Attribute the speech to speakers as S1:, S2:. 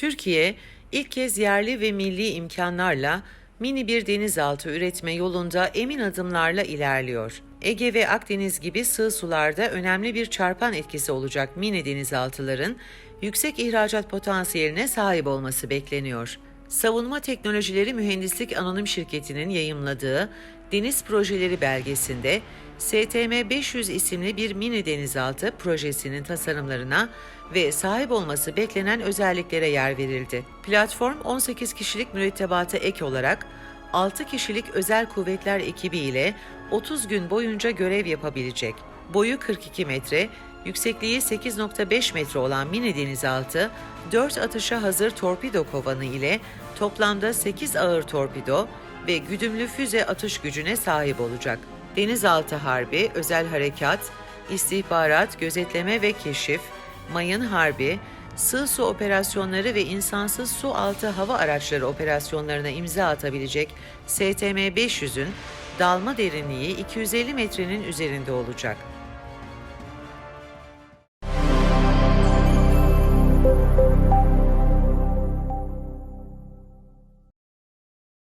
S1: Türkiye ilk kez yerli ve milli imkanlarla mini bir denizaltı üretme yolunda emin adımlarla ilerliyor. Ege ve Akdeniz gibi sığ sularda önemli bir çarpan etkisi olacak mini denizaltıların yüksek ihracat potansiyeline sahip olması bekleniyor. Savunma Teknolojileri Mühendislik Anonim Şirketi'nin yayımladığı Deniz Projeleri belgesinde STM 500 isimli bir mini denizaltı projesinin tasarımlarına ve sahip olması beklenen özelliklere yer verildi. Platform 18 kişilik mürettebata ek olarak 6 kişilik özel kuvvetler ekibi ile 30 gün boyunca görev yapabilecek. Boyu 42 metre, yüksekliği 8.5 metre olan mini denizaltı, 4 atışa hazır torpido kovanı ile toplamda 8 ağır torpido ve güdümlü füze atış gücüne sahip olacak. Denizaltı Harbi, Özel Harekat, istihbarat, gözetleme ve keşif, mayın harbi, sığ su operasyonları ve insansız su altı hava araçları operasyonlarına imza atabilecek STM 500'ün dalma derinliği 250 metrenin üzerinde olacak.